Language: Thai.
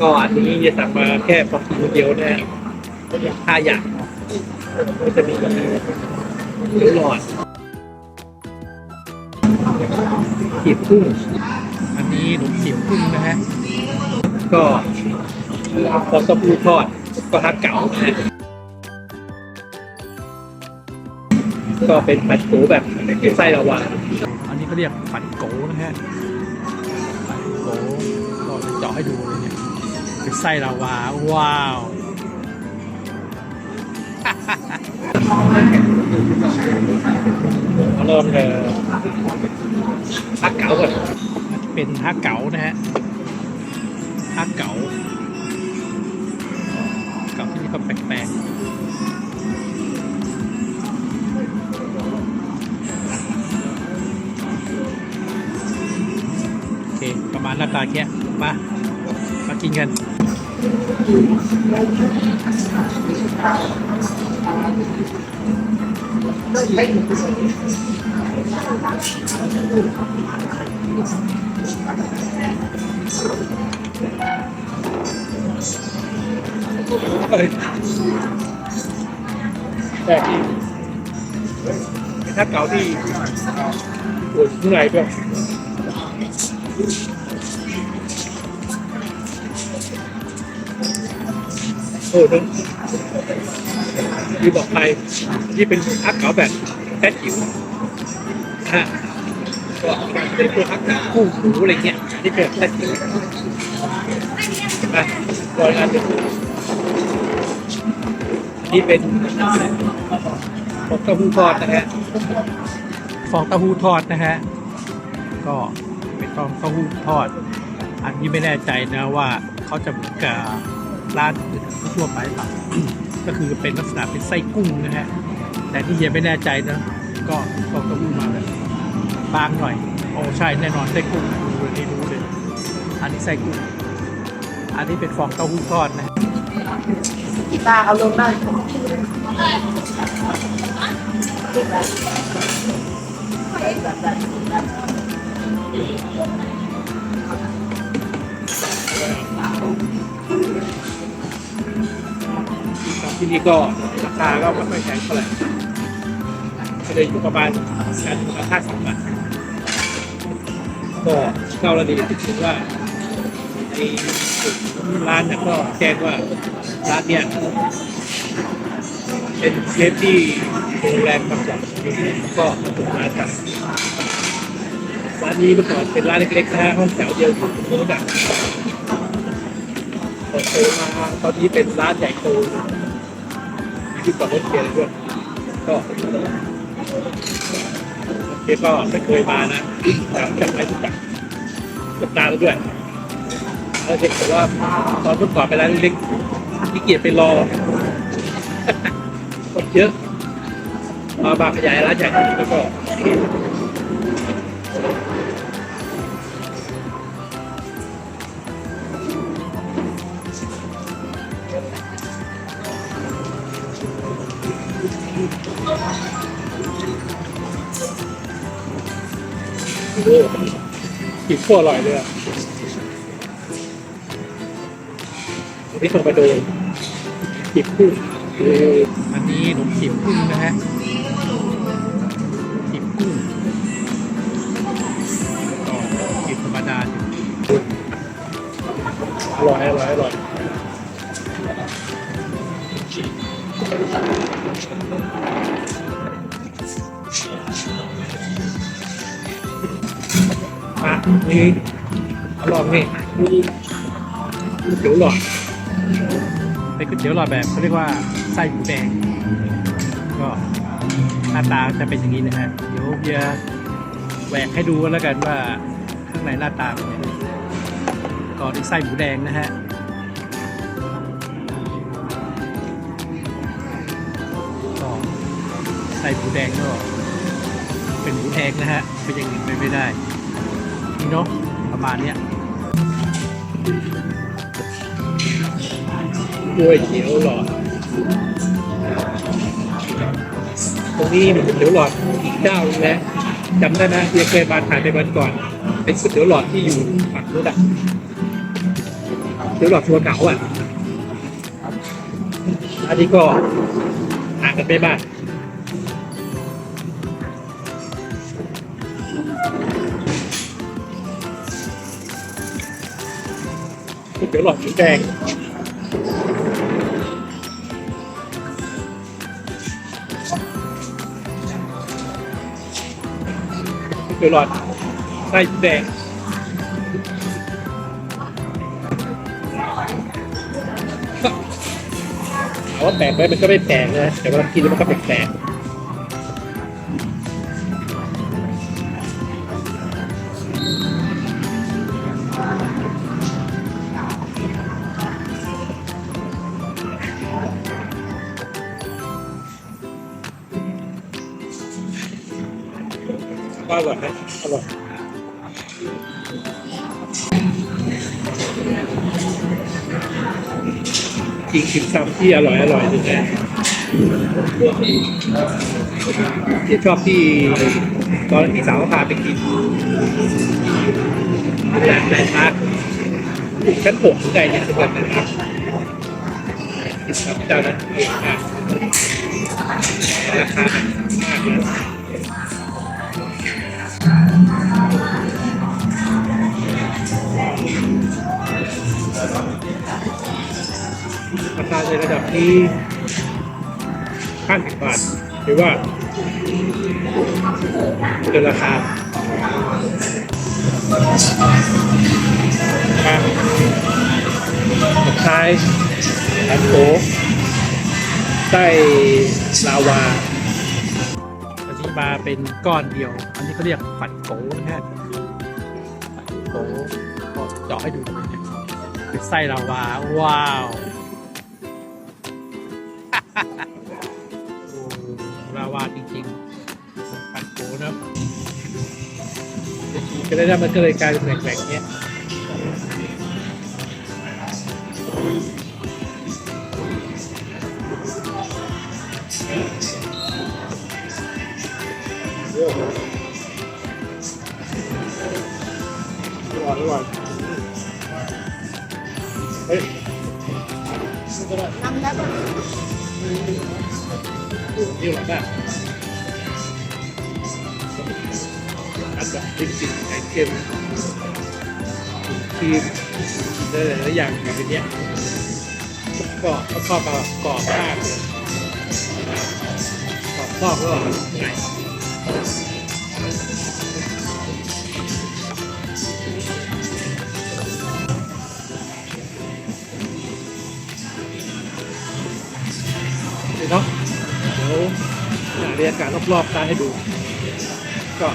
ก็อันนี้จะสั่งมาแค่ปอกกิเดียวนะฮะห้าอย่างก็จะมีเดี๋ยวหลอดขีบกุ้งอันนี้หนุ่มขีบกุ้งนะฮะ ก็พอเต้าหู้ทอดก็ฮักเก๋านะฮะก็เป็นผัดโกแบบไส้ละวาอันนี้เขาเรียกผัดโกนะฮะ ให้ดูเลยเนี่ยเป็นไส้ละวา ว้าวเริ่มเลยฮักเก๋าก่อนเป็นฮักเก๋านะฮะฮักเก๋าเก๋าที่นี่ก็แปลกๆโอเค ประมาณหน้าตาแค่มา มากินกันเฮ้ยแต่ ที่เป็นท่าเก่าที่ปวดข้างในด้วยโอ้ทั้งที่บอกไปที่เป็นฮักเก๋าแบบแท้จิ๋วฮะก็เป็นตัวฮักคู่หูอะไรเงี้ยที่เป็นแท้จิ๋วเห็นไหมรอยอันหนึ่งนี่เป็นฟองเต้าหู้ทอดนะฮะฟองเต้าหู้ทอดนะฮะ ก็เป็นฟองเต้าหู้ทอด อันนี้ไม่แน่ใจนะว่าเขาจะเหมือนกับ ร้านทั่วไปหรือเปล่าก็คือเป็นลักษณะเป็นไส้กุ้งนะฮะแต่ที่เฮียไม่แน่ใจนะก็ฟองต้าหู้มาแบบบางหน่อยโอ้ใช่แน่นอนไส้กุ้งดูอันนี้รู้เลยอันนี้ไส้กุ้งอันนี้เป็นฟองเต้าหู้ทอดนะกีตาร์เอาลงได้ ที่นี่ก็ราคาก็ไม่ค่อยแพงเท่าไหร่ก็เลยอยู่ประมาณการมูลค่าสองบาทก็เก้าระดีถือว่าในร้านเนี่ยก็แจ้งว่าร้านเนี่ยเป็นเชฟที่โรงแรมมาก่อนก็มาจากร้านนี้เมื่อก่อนเป็นร้านเล็กๆนะฮะห้องแถวเดียวอยู่ตรงนู้นอะพอโตมาตอนนี้เป็นร้านใหญ่โต ที่กับรถเกียร์ด้วยก็เกียร์ก็ไม่เคยมานะแต่จำไม่รู้จักจับตาแล้วด้วยแล้วเด็กบอกว่าตอนเมื่อก่อนไปร้านเล็กที่เกียร์ไปรอคนเยอะมาบางขยายร้านใหญ่แล้วก็ ผิดขั้วอร่อยเลยอะนี่ส่งไปดูกิบกุ้งอันนี้หนุ่มกิบกุ้งนะฮะ นี่อร่อยนี่ก๋วยเตี๋ยวหลอดเป็นก๋วยเตี๋ยวหลอดแบบเขาเรียกว่าไส้หมูแดง ก็หน้าตาจะเป็นอย่างนี้นะฮะ เดี๋ยวเบียแหวกให้ดูกันแล้วกันว่าข้างในหน้าตาเป็นยังไงก็ได้ไส้หมูแดงนะฮะก็ไส้หมูแดงก็เป็นหมูแดงนะฮะเป็นอย่างอื่นไปไม่ได้ เนาะประมาณเนี้ยก๋วยเตี๋ยวหลอด ตรงนี้มันเป็นเตี๋ยวหลอดอีกเจ้าหนึงนะจำได้ไหมเฮียเคยมาถ่ายไปวันก่อน เป็นก๋วยเตี๋ยวหลอดที่อยู่ฝั่งนู้นอะก๋วยเตี๋ยวหลอดชัวเก๋าอะ อันนี้ก็ห่างกันไม่มาก เตี๋ยวหลอดสีแดงเตี๋ยวหลอดไส้แดงถามว่าแปลกไหมมันก็ไม่แปลกนะแต่เวลากินแล้วมันก็แปลกๆ ร่อยอร่อยจริงกินซ้ำที่อร่อยอร่อยนึงนะที่ชอบที่ตอนที่สาวพาไปกินแหลนด์แลนด์มาร์คชั้นหกหรือไงเนี่ยเป็นแลนด์มาร์คกินซ้ำเจ้านั้นเองมากราคามากนะ ราคาในระดับที่ห้าสิบบาทหรือว่าเกินราคาครับสุดท้ายอันโตไส้ลาวา มาเป็นก้อนเดียว อันนี้เขาเรียกฝันโกนะฮะฝันโกก็เจาะให้ดูเป็นไส้ลาวาว้าวลาวาจริงๆฝันโกนะก็เลยนะมันก็เลยกลายเป็นแหลกๆเนี้ยอ ร่อยอร่อยเฮ้ยน้ำได้ปะนี่หรอป่ะอันแบบพริกจิตไข่เค็มครีมได้หลายๆอย่างอยู่ในนี้ยก็ก็ชอบมากรอบมากกรอบนอกก็ไง เดี๋ยวเนาะเดี๋ยวหาบรรยากาศรอบๆได้ให้ดู ก็